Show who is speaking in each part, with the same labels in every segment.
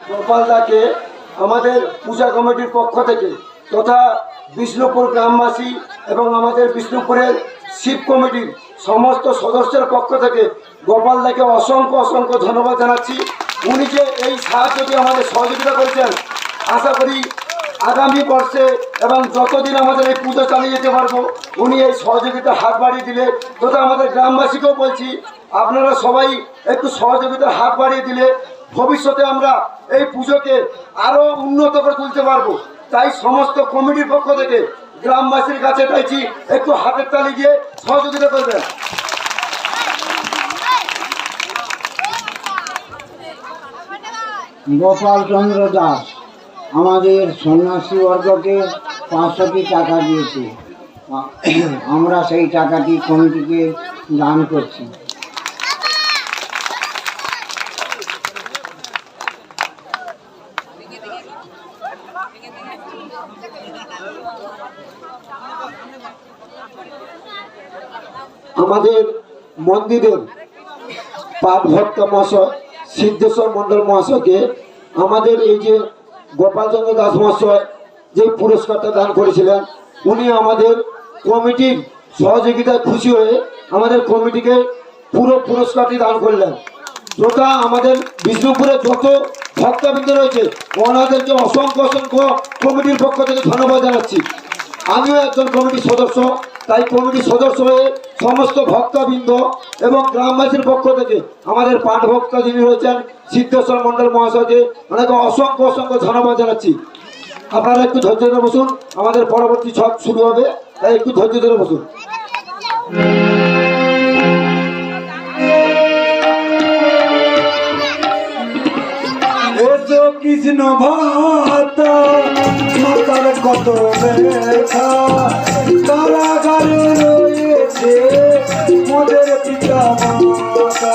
Speaker 1: গোপালদাকে আমাদের পূজা কমিটির পক্ষ থেকে তথা বিষ্ণুপুর গ্রামবাসী এবং আমাদের বিষ্ণুপুরের শিব কমিটির সমস্ত সদস্যের পক্ষ থেকে গোপালদাকে অসংখ্য অসংখ্য ধন্যবাদ জানাচ্ছি। উনি যে এই সাহায্যটি আমাদের সহযোগিতা করেছেন, আশা করি আগামী বর্ষে এবং যতদিন আমাদের এই পুজো চালিয়ে যেতে পারব, উনি এই সহযোগিতার হাত বাড়িয়ে দিলে তথা আমাদের গ্রামবাসীকেও বলছি, আপনারা সবাই একটু সহযোগিতার হাত বাড়িয়ে দিলে ভবিষ্যতে আমরা এই পুজোকে আরও উন্নত করে তুলতে পারব। তাই সমস্ত কমিটির পক্ষ থেকে গ্রামবাসীর কাছে চাইছি, একটু হাতের তালি দিয়ে সহযোগিতা করবেন।
Speaker 2: গোপাল চন্দ্র দাস, আমাদের সন্ন্যাসী বর্গকে পাঁচশোটি টাকা দিয়েছে। আমরা সেই টাকাটি কমিটিকে দান করছি।
Speaker 1: আমাদের মন্দিরের পাপ ভক্ত মহাশয়, সিদ্ধেশ্বর মন্ডল মহাশয়কে আমাদের এই যে গোপালচন্দ্র দাস মহাশয় যে পুরস্কারটা দান করেছিলেন, উনি আমাদের কমিটির সহযোগিতায় খুশি হয়ে আমাদের কমিটিকে পুরো পুরস্কারটি দান করলেন। যথা আমাদের বিষ্ণুপুরে যত ভক্তবৃন্দ রয়েছে, ওনাদেরকে অসংখ্য অসংখ্য কমিটির পক্ষ থেকে ধন্যবাদ জানাচ্ছি। আমিও একজন কমিটির সদস্য, তাই কমিটির সদস্য হয়ে সমস্ত ভক্তবৃন্দ এবং গ্রামবাসীর পক্ষ থেকে আমাদের পাঠ ভক্ত যিনি রয়েছেন, সিদ্ধেশ্বর মন্ডল মহাশয়কে ওনাকে অসংখ্য অসংখ্য ধন্যবাদ জানাচ্ছি। আপনারা একটু ধৈর্য ধরে বসুন, আমাদের পরবর্তী ছক শুরু হবে, তাই একটু ধৈর্য ধরে বসুন।
Speaker 3: কৃষ্ণ মাতার কত ব্যথা কারাগারে রয়েছে মোদের পিতা মাতা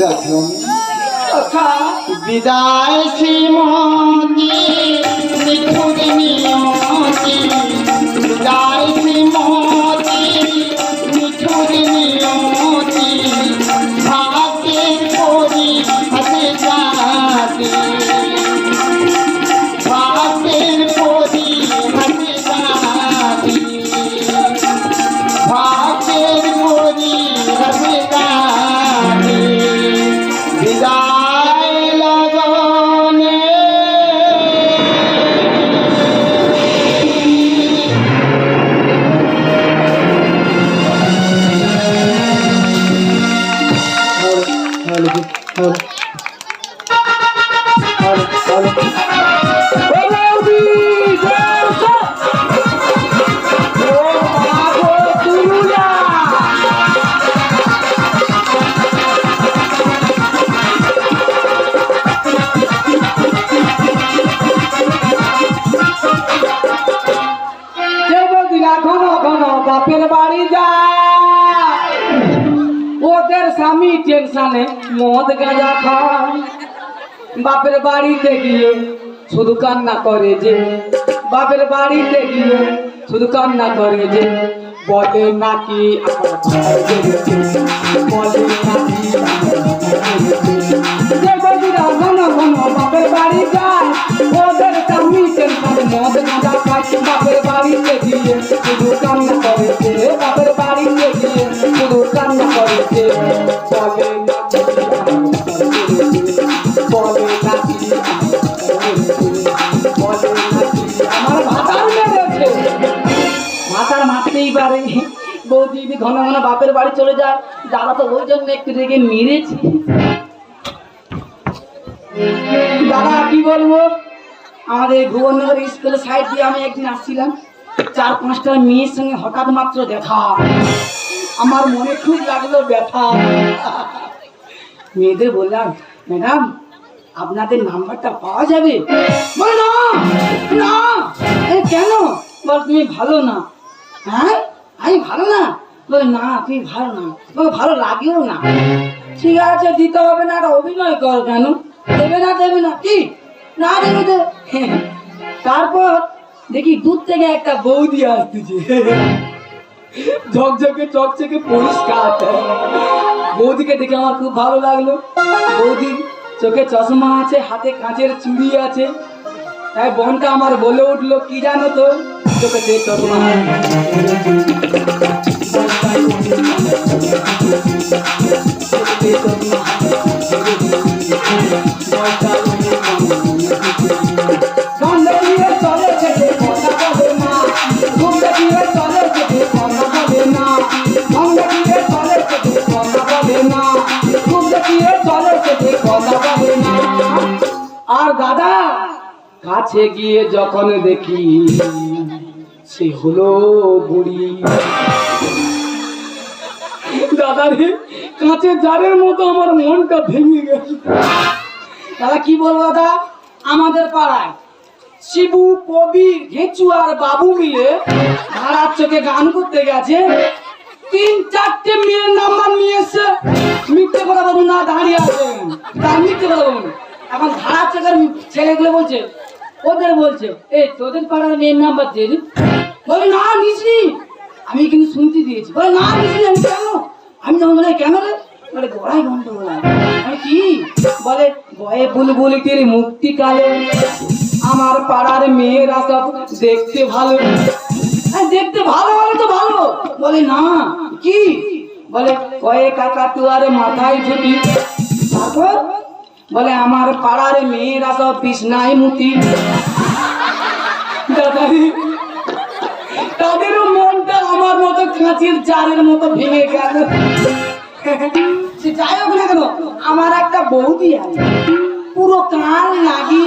Speaker 2: রাখুন বিদায় শ্রীমতী বিদায়
Speaker 4: গাঁজা খায়। বাপের বাড়িতে গিয়ে শুধু কান্না করে যে, বাপের বাড়িতে গিয়ে শুধু কান্না করে যে, বলে নাকি বলে নাকি বাপের বাড়ি যায়। ঘন ঘন বাপের বাড়ি চলে যায় দাদা তো ওই জন্য একটু রেগে মেরেছি। দাদা, কি বলব? আমাদের ভুবনগর স্কুলের সাইড দিয়ে আমি একদিন আসছিলাম। চার পাঁচটা মেয়ের সঙ্গে হঠাৎ মাত্র দেখা। আমার মনে খুব লাগল ব্যথা। মেয়েদের বললাম, ম্যাডাম, আপনাদের নাম্বারটা পাওয়া যাবে? বলে, না না। কেন? বল, তুমি ভালো না। হ্যাঁ? আমি ভালো না? না তুমি ভালো না। তোমাকে ভালো লাগেও না। ঠিক আছে, দিতে হবে না, একটা অভিনয় কর কেন? দেবে না দেবে না, কি? না দেবে দে তারপর দেখি দূর থেকে একটা বৌদি আসতেছে। ঝকঝকে, চকচকে পরিষ্কার। বৌদিকে দেখে আমার খুব ভালো লাগল। বৌদির চোখে চশমা আছে, হাতে কাঁচের চুড়ি আছে। তাই বোনটা আমার বলে উঠল, কি জানো তো চোখে চশমা। আর দাদা কাছে গিয়ে যখন দেখি সে হলো বুড়ি। দাদা রে কাঁচের জারের মতো আমার মনটা ভেঙে গেছে। দাদা কি বলব দাদা? আমাদের পাড়ায় শিবু কবির ঘেঁচু আর বাবু মিলে ভাড়ার চোখে গান করতে গেছে। তিন চারটে মেয়ের নাম্বার নিয়ে এসছে। মিথ্যে কথা বলুন না, দাঁড়িয়ে আছেন তার মিথ্যে কথা বলুন। এখন ভাড়ার চোখের ছেলেগুলো বলছে, ওদের বলছে, এই তোদের পাড়ার মেয়ের নাম্বার দিয়ে বলে, না, নিসনি। আমি কিন্তু শুনতে দিয়েছি। বলে, না, নিসনি, আমি কেন আমি তখন বলে কেন রে? বলে গোড়াই আছে। আমি কি? বলে বয়ে মুক্তি কালে আমার পাড়ার মেয়েরা সব দেখতে ভালো। হ্যাঁ, দেখতে ভালো হলে তো ভালো। বলে না। কি? বলে কয়ে কাকা তুয়ারে মাথায় ছুটি তারপর? বলে আমার পাড়ার মেয়েরা সব বিছনায় মুতি। তাদেরও মনটা আমার মতো কাঁচের জারের মতো ভেঙে গেল। সে যাই হোক না কেন আমার একটা বৌদি আছে। পুরো কান লাগি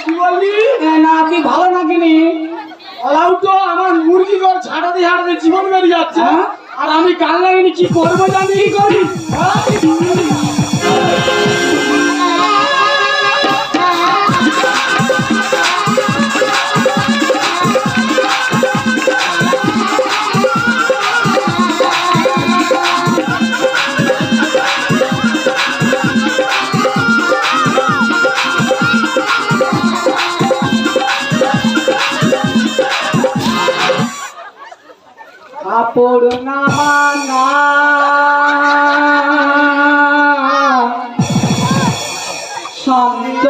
Speaker 3: কি বললি?
Speaker 4: না তুই ভালো নাকিনি
Speaker 3: ওরাও তো আমার মুরগি ঘর ছাড়াতে ছাড়াতে জীবন বেরিয়ে যাচ্ছে।
Speaker 4: হ্যাঁ?
Speaker 3: আর আমি কান লাগিনি কি করব জানি কি করি
Speaker 4: কাপড় নামানা। শব্দ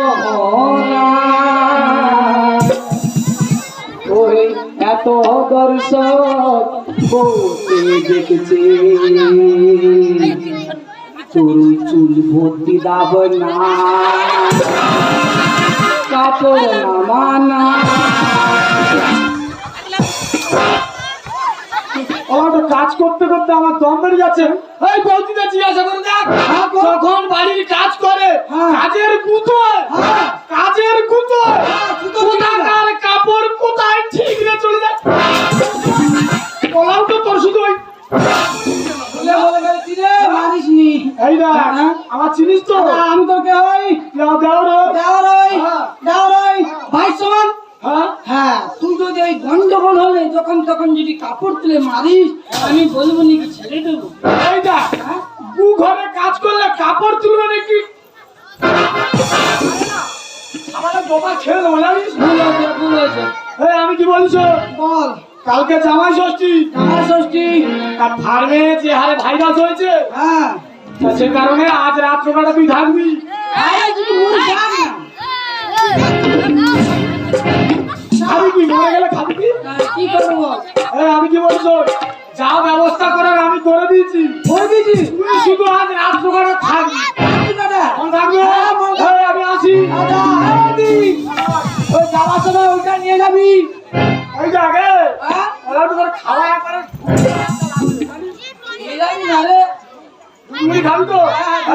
Speaker 4: ওই এত দর্শক, বসে দেখছে। তোর চুল ভর্তি দাব না কাপড় নামানা।
Speaker 3: আমার তো কাজ করতে করতে আমার দম বেরিয়ে যাচ্ছে এই বৌদিদের জিজ্ঞাসা করে দেখ
Speaker 4: হ্যাঁ।
Speaker 3: যখন বাড়ির কাজ করে
Speaker 4: হ্যাঁ।
Speaker 3: কাজের গুতোয়
Speaker 4: হ্যাঁ।
Speaker 3: কাজের
Speaker 4: না।
Speaker 3: কোথাকার কাপড় কোথায় ঠিক রে চলে যায় ওরাও তো তোর শুধু ওই। আমার চিনিস তো
Speaker 4: আমি তোকে ওই
Speaker 3: দেও দেও রে
Speaker 4: দেওয়ার ওই। দেওয়ার ওই ভাই সমান
Speaker 3: হ্যাঁ
Speaker 4: হ্যাঁ তুই যদি ওই গন্ডগোল হলে যখন তখন যদি কাপড় তুলে মারিস আমি বলব নাকি ছেড়ে দেবো
Speaker 3: দু ঘরে কাজ করলে কাপড় তুলবে নাকি ছেড়ে দেবো জানিস এই আমি কি বলছো
Speaker 4: বল
Speaker 3: কালকে জামাই ষষ্ঠী
Speaker 4: আমার ষষ্ঠী
Speaker 3: আর ফার্মে যে হারে ভাইরাস হয়েছে
Speaker 4: হ্যাঁ
Speaker 3: সে কারণে আজ রাত্র বেলা তুই থাকবি
Speaker 4: আরে তুই মরে
Speaker 3: খাবি কি মরে গেলে খাবি কি
Speaker 4: কি করব?
Speaker 3: আমি কি বলছো যা ব্যবস্থা করার আমি করে দিয়েছি
Speaker 4: করে দিয়েছি
Speaker 3: তুই শুধু আজ রাত্র বেলা থাকবি থাকবি
Speaker 4: হ্যাঁ,
Speaker 3: আমি আসি
Speaker 4: দাদা আরে ওই যাওয়ার সময় ওইটা নিয়ে যাবি
Speaker 3: এই যে আগে
Speaker 4: হ্যাঁ
Speaker 3: খাওয়া একবারে
Speaker 4: নিয়ে যাবি না রে
Speaker 3: মুড়ি খাবি তো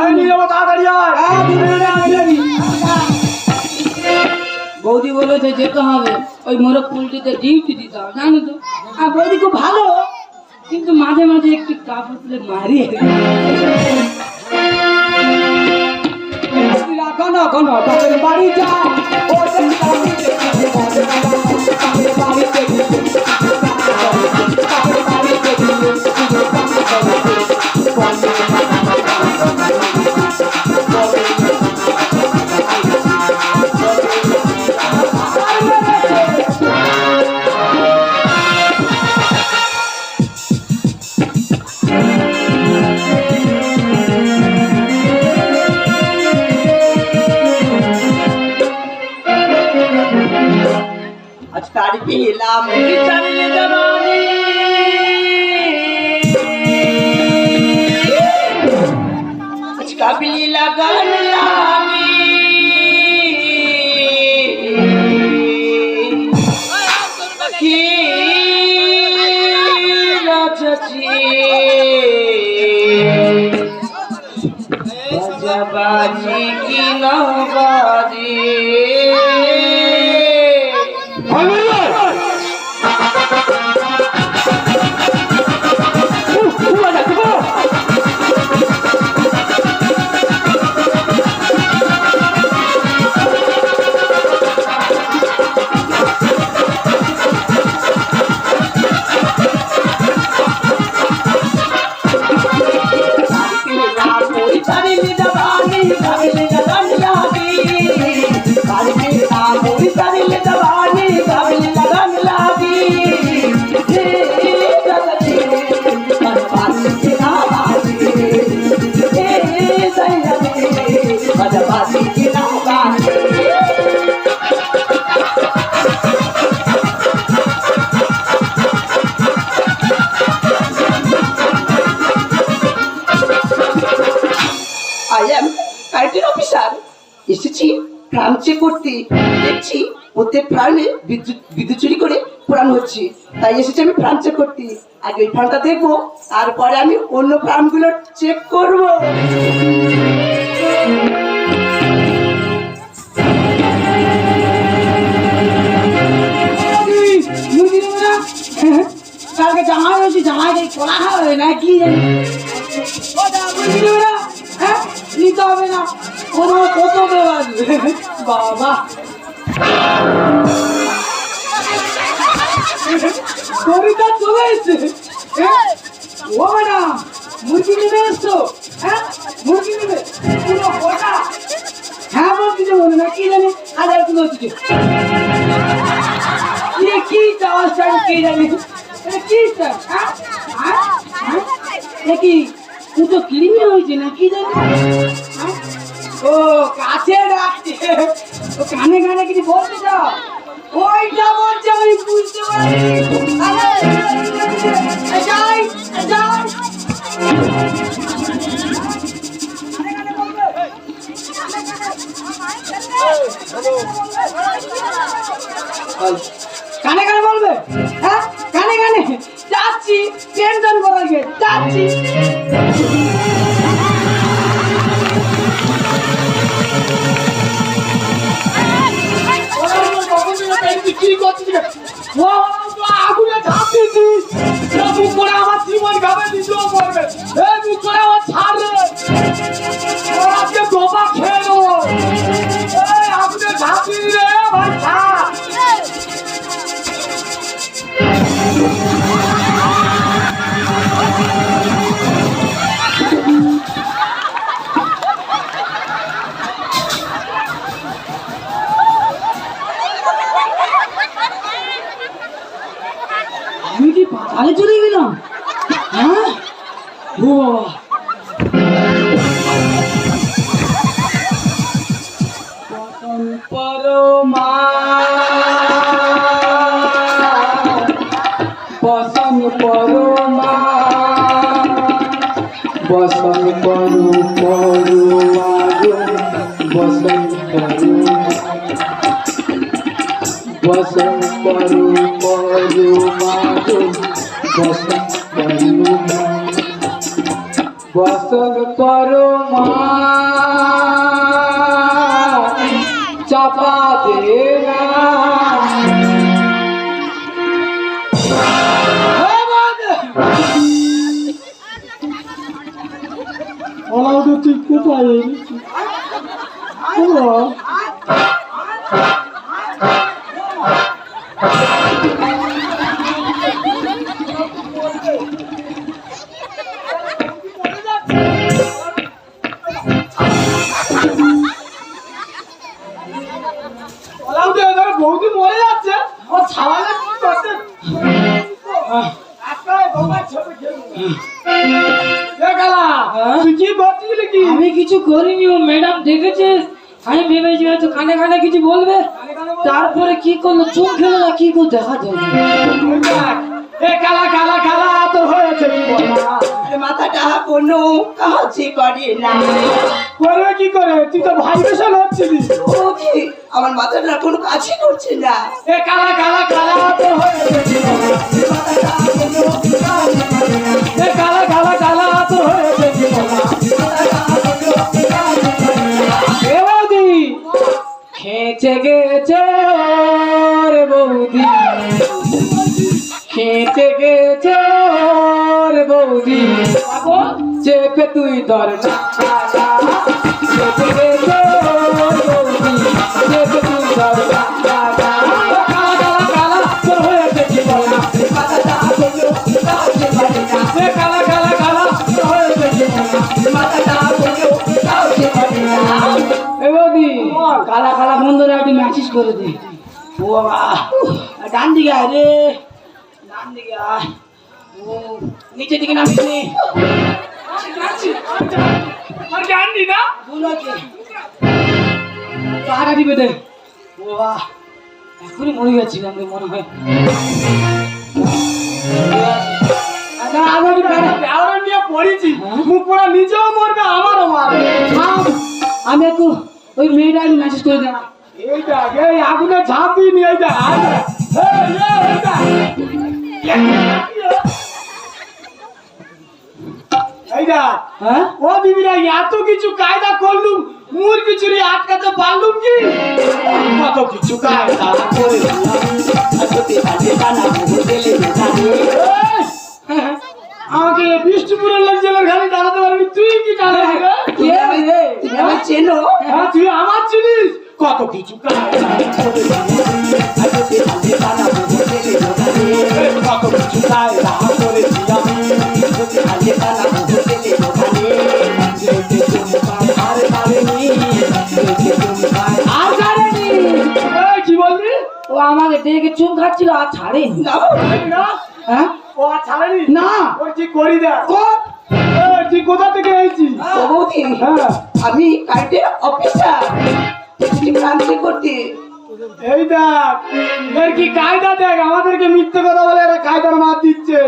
Speaker 3: নিয়ে যাব তাড়াতাড়ি
Speaker 4: হ্যাঁ, বৌদি বলেছে যেতে হবে ওই মোরগ পুলটিতে ডিউটি দিতে হবে জানো তো আর বৌদি খুব ভালো কিন্তু মাঝে মাঝে একটু কাপড় তুলে মারি ঘন কোনো বাড়ি যায়
Speaker 5: চেক করতে দেখছি প্রত্যেক প্রাণে বিদ্যুৎ বিদ্যুৎ চুরি করে প্রাণ হচ্ছে। তাই এসেছি আমি প্রাণ চেক করতে। আগে ওই প্রাণটা দেখব, তারপরে আমি অন্য প্রাণগুলো চেক করব।
Speaker 4: কালকে জামাই হয়েছে জামাই কলা খাওয়াবে না কি জানি হ্যাঁ নিতে হবে না। ওদের কত আসবে বাবা। কবিতা চলে এসছে। ও ম্যাডাম, মুরগি নেবে এসছো? হ্যাঁ মুরগি নেবে। হ্যাঁ মুরগি নেব না, কি জানি? হাজার কিলো ইয়ে, কি চাওয়া চাই কি জানি? কি চাই হ্যাঁ হ্যাঁ, হ্যাঁ। কি? তুই তো কৃমি হয়েছে না কি জানি হ্যাঁ? ও, কাছে ডাকছে। ও, কানে কানে কিছু বলছে তো? ওইটা বলছে, আমি বুঝতে পারি কানে কানে বলবে? হ্যাঁ? কানে কানে? যাচ্ছি টেনশন করা যাচ্ছি।
Speaker 3: বসন করু
Speaker 4: পরমা বসন করু বসন করু পরমা বসন করু বসন পরমা চাপা
Speaker 3: এ কালা
Speaker 4: হ্যাঁ?
Speaker 3: তুই কি করছিলি
Speaker 4: আমি কিছু করিনি ও ম্যাডাম দেখেছে। আমি ভেবেছি হয়তো কানে কানে কিছু বলবে। তারপরে কি করল? চোখ খেলো না কি করল দেখা যায়?
Speaker 3: এ কালা কালা কালা তোর হয়েছে
Speaker 5: মাথাটা কোনো কাজ করে না।
Speaker 3: করবে কি করে? তুই তো ভাইব্রেশন হচ্ছিলি।
Speaker 5: বৌদি আমার মাথাটা কোনো কাজই করছে না।
Speaker 3: এ কালা কালা কালা তোর হয়েছে
Speaker 5: মাথাটা কোনো কাজ
Speaker 4: খেচে গেছে রে বৌদি। খেঁচে গেছে রে বৌদি। চেপে তুই দরজা। চেপে
Speaker 5: ডান দিকে আয় ও নিচের দিকে নামিস নে
Speaker 3: আর জানলি না?
Speaker 5: দুলোকে
Speaker 4: পাহাড়া দিবে দে।
Speaker 5: ও বাবা
Speaker 4: এখনই মরে গেছিলাম রে মনে হয়।
Speaker 3: আমি
Speaker 4: থাম, আমি একটু ওই মেয়েটা একটু ম্যাসেজ করে দেনা
Speaker 3: এই দেখ এই আগুনে ঝাঁপ দিয়ে নিয়ে
Speaker 4: হ্যাঁ?
Speaker 3: ও দিদিরা এত কিছু কায়দা করলুম মুর কিছু রে আটকাতে পারলুম কি? কত কিছু কায়দা আমাকে বিষ্ণুপুরের লোক জেলার ঘাড়ে দাঁড়াতে পারবি তুই কি
Speaker 5: তুমি আমায় চেনো?
Speaker 3: হ্যাঁ তুই আমার চিনিস? কত কিছু কায়দা
Speaker 4: আমাকে দেখে চুম খাচ্ছিল আর
Speaker 3: না,
Speaker 4: হ্যাঁ?
Speaker 3: ও আর ছাড়েনি?
Speaker 4: না।
Speaker 3: ওর কি করি দেখ তুই কোথা থেকে এসেছিস হ্যাঁ।
Speaker 5: আমি কারেন্টের অফিসার এসেছি ক্রান্তি করতে?
Speaker 3: এই কি কায়দা দেখ? আমাদেরকে মিথ্যে কথা বলে এরা কায়দার মার দিচ্ছে।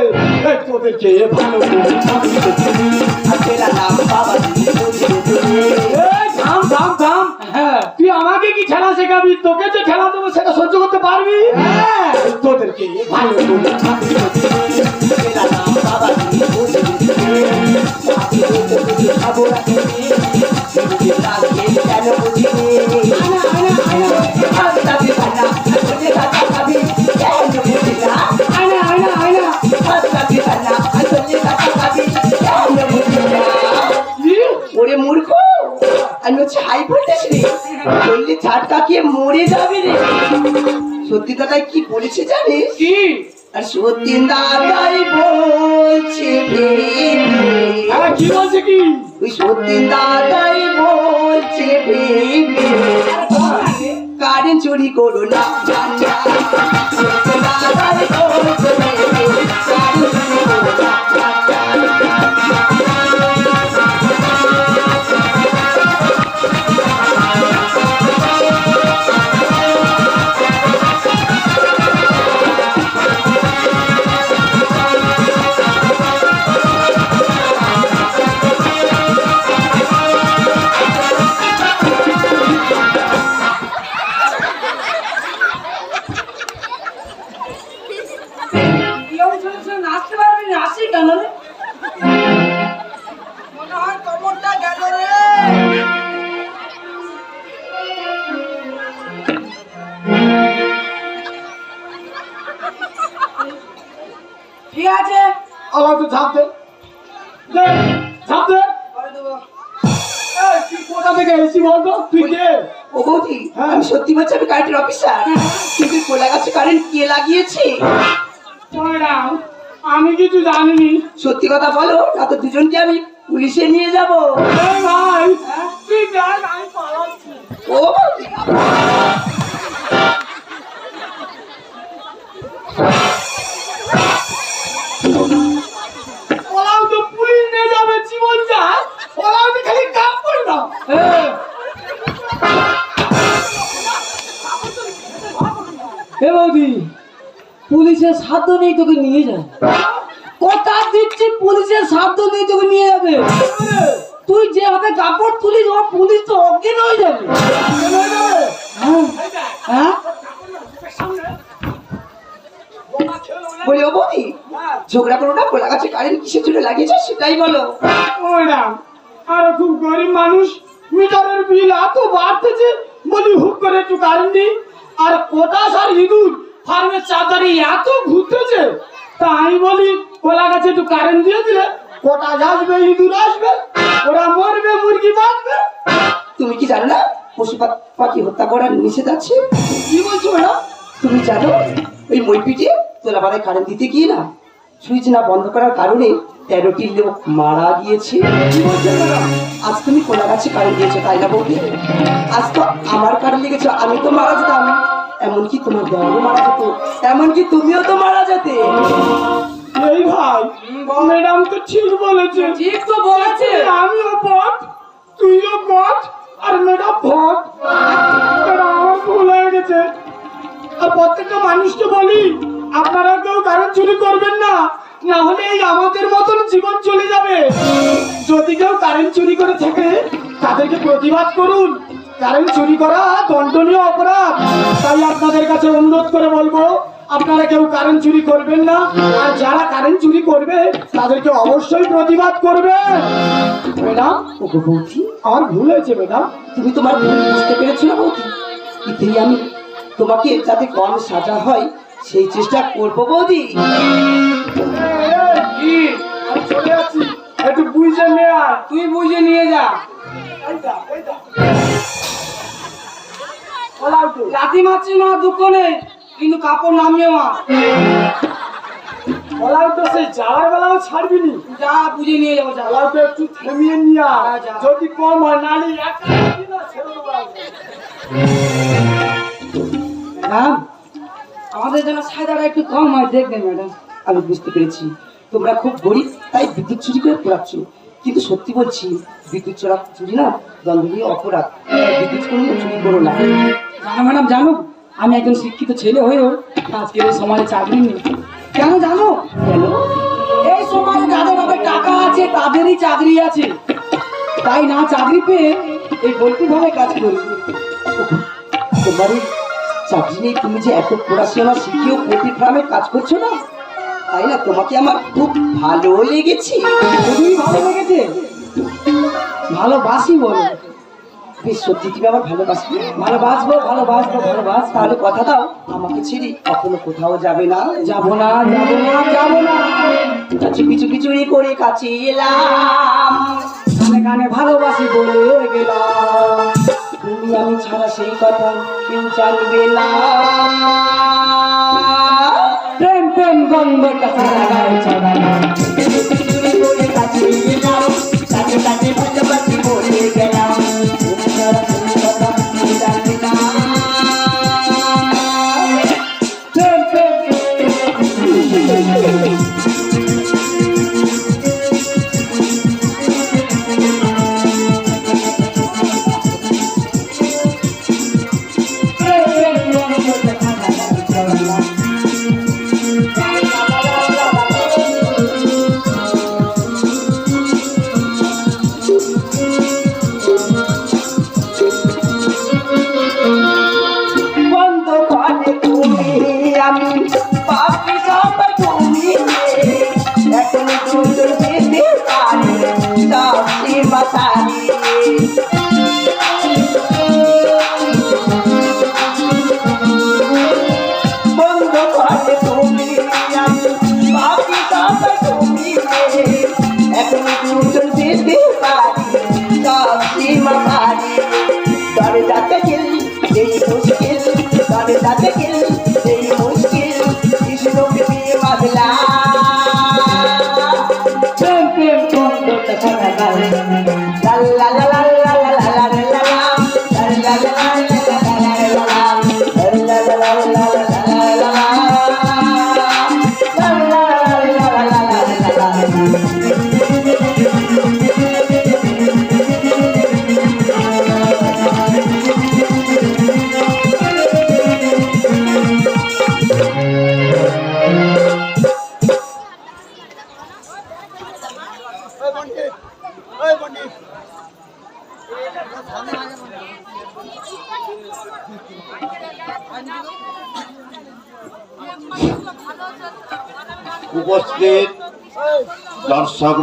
Speaker 4: হ্যাঁ
Speaker 3: তুই আমাকে কি খেলা শেখাবি? তোকে যে খেলা দেবো, সেটা সহ্য করতে পারবি? হ্যাঁ তোদেরকে ভালো
Speaker 5: হচ্ছে রে বললি ঝাটকা খেয়ে মরে যাবে রে। সত্যি কথায় কি বলেছে জানিস?
Speaker 3: কি?
Speaker 5: আর সত্যি দাদাই বলছে
Speaker 3: কি বলছে কি?
Speaker 5: ওই সত্যি দাদাই বলছে কারেন্ট চুরি করো না দাদাই বলছে
Speaker 4: ঠিক আছে?
Speaker 3: ঝাঁপ দে। ঝাঁপ দে। এই, তুই কোথা থেকে এসেছি বলতো তুই কে?
Speaker 5: ও বৌদি
Speaker 3: হ্যাঁ।
Speaker 5: আমি সত্যি বলছি আমি কারেন্টের অফিসার কিন্তু কোলা গাছে কারেন্ট কে লাগিয়েছে?
Speaker 3: আমি কিছু জানিনি।
Speaker 5: সত্যি কথা বলো না তো দুজনকে আমি পুলিশে নিয়ে যাব।
Speaker 3: ভাই তুই আমি পালাচ্ছি।
Speaker 5: ও
Speaker 4: পুলিশের সাধ্য নেই তোকে নিয়ে যায় কথা দিচ্ছি, পুলিশের সাধ্য নেই তোকে নিয়ে যাবে। তুই যে হাতে কাপড় তুলিস, ও পুলিশ তো অজ্ঞান হয়ে যাবে। হ্যাঁ হ্যাঁ?
Speaker 5: কারেন্ট কিসের সেটাই বলো।
Speaker 3: আর খুব গরিব মানুষ এত বাড়তেছে হুক করে একটু কারেন্ট দিই। আর পটাশ আর ইঁদুর ফার্মের চাতারে এত ঘুরতেছে, তা আমি বলি কোলা গাছে একটু কারেন্ট দিয়ে দিলে পটাশ আসবে, ইঁদুর আসবে, ওরা মরবে, মুরগি বাঁচবে।
Speaker 5: তুমি কি জানো না, পশু পাখি হত্যা করার নিষেধ আছে?
Speaker 3: কি বলছো ম্যাডাম
Speaker 5: তুমি জানো, ওই মইপিটে তোলাপাড়ায় কারেন্ট দিতে গিয়ে না, সুইচ না বন্ধ করার কারণে তেরোটি লোক মারা গিয়েছে? আজ তুমি কোলা গাছে কারেন্ট দিয়েছ, তাই না বৌদি? আজ তো আমার কারেন্ট লেগেছে, আমি তো মারা যেতাম। এমনকি তোমার দেওয়ারও মারা যেত। এমনকি তুমিও তো মারা যেতে।
Speaker 3: এই ভাই ম্যাডাম তো ঠিক বলেছে
Speaker 4: ঠিক তো বলেছে
Speaker 3: আমিও তুইও আর ম্যাডাম আমার ভুল হয়ে গেছে। আর প্রত্যেকটা মানুষকে বলি আপনারা কেউ কারণ চুরি করবেন না না হলে এই আমাদের মতন জীবন চলে যাবে। যদি কেউ কারেন্ট চুরি করে থাকে তাদেরকে প্রতিবাদ করুন। কারেন্ট চুরি করা দণ্ডনীয় অপরাধ। তাই আপনাদের কাছে অনুরোধ করে বলব আপনারা কেউ কারেন্ট চুরি করবেন না আর যারা কারেন্ট চুরি করবে তাদেরকে অবশ্যই প্রতিবাদ করবে। ম্যাডাম
Speaker 5: ওগো বৌদি
Speaker 3: আমার ভুল হয়েছে ম্যাডাম।
Speaker 5: তুমি তোমার ভুল বুঝতে পেরেছ না বৌদি? এতেই আমি তোমাকে যাতে কম সাজা হয় সেই চেষ্টা করব বৌদি।
Speaker 3: যাচ্ছি একটু বুঝে নে আর
Speaker 4: তুই বুঝে নিয়ে যা। লাঠি মারছি মা দুঃখ নেই কিন্তু কাপড় নামিয়ে মা
Speaker 3: বলাও তো সেই যাওয়ার বেলাও ছাড়বি নি
Speaker 4: যা বুঝে নিয়ে যাব যা।
Speaker 3: বলাও তো একটু থেমিয়ে নিয়ে আয়।
Speaker 4: যা, যা।
Speaker 3: যদি কম হয় নালি
Speaker 4: ম্যাডাম আমাদের যেন সায়দাটা একটু কম হয় দেখবেন ম্যাডাম।
Speaker 5: আমি বুঝতে পেরেছি। তোমরা খুব গরিব তাই বিদ্যুৎ চুরি করে পোড়াচ্ছ। কিন্তু সত্যি বলছি বিদ্যুৎ চোরা চুরি না দণ্ডনীয় অপরাধ। বিদ্যুৎ কোনো চুরি করো না।
Speaker 4: জানো ম্যাডাম জানো আমি একজন শিক্ষিত ছেলে হয়েও আজকের এই সমাজে চাকরি নেই। কেন জানো?
Speaker 5: কেন?
Speaker 4: এই সমাজে যাদের হাতে টাকা আছে তাদেরই চাকরি আছে। তাই না চাকরি পেয়ে এই বলতে ভাবে কাজ করি?
Speaker 5: তোমার চাকরি নেই তুমি যে এত পড়াশোনা শিখেও পোল্ট্রি ফার্মে কাজ করছ না? তাই না? তোমাকে আমার খুব ভালো লেগেছে।
Speaker 4: লেগেছে। ভালোবাসি বলো।
Speaker 5: বেশ, সত্যি তুমি আমার ভালোবাসবে
Speaker 4: ভালোবাসবো ভালোবাসবো, ভালোবাস।
Speaker 5: তাহলে কথা দাও, আমাকে ছেড়ে কখনো কোথাও যাবে না।
Speaker 4: যাব না যাব না যাব না।
Speaker 5: কাছে পিছু পিছুরি করে কাছে এলাম।
Speaker 4: কানে ভালোবাসি বলে গেলাম।
Speaker 5: তুমি আমি ছাড়া সেই কথা কেউ জানবে না।
Speaker 4: প্রেম প্রেম গন্ধ কাছে লাগাই ছড়ানো
Speaker 5: পিছুরি করে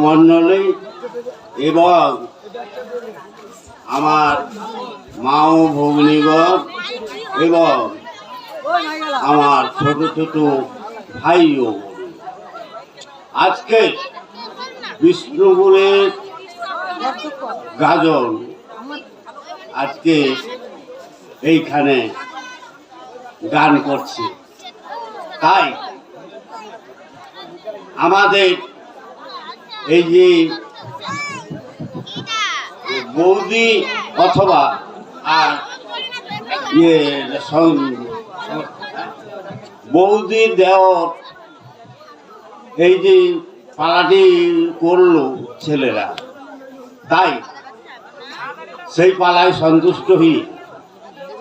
Speaker 6: মণ্ডলী এবং আমার মা ও ভগ্নীগণ এবং আমার ছোট ছোট ভাই ও আজকে বিষ্ণুপুরের গাজন আজকে এইখানে গান করছে। তাই আমাদের এই যে বৌদি অথবা, আর ইয়ে বৌদি দেওর এই যে পালাটি করল ছেলেরা, তাই সেই পালায় সন্তুষ্ট হয়ে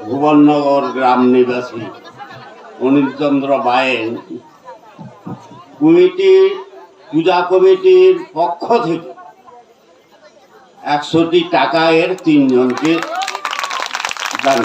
Speaker 6: ভুবননগর গ্রাম নিবাসী অনিলচন্দ্র বায়েন। কমিটি পূজা কমিটির পক্ষ থেকে একশোটি টাকা এর তিনজনকে দান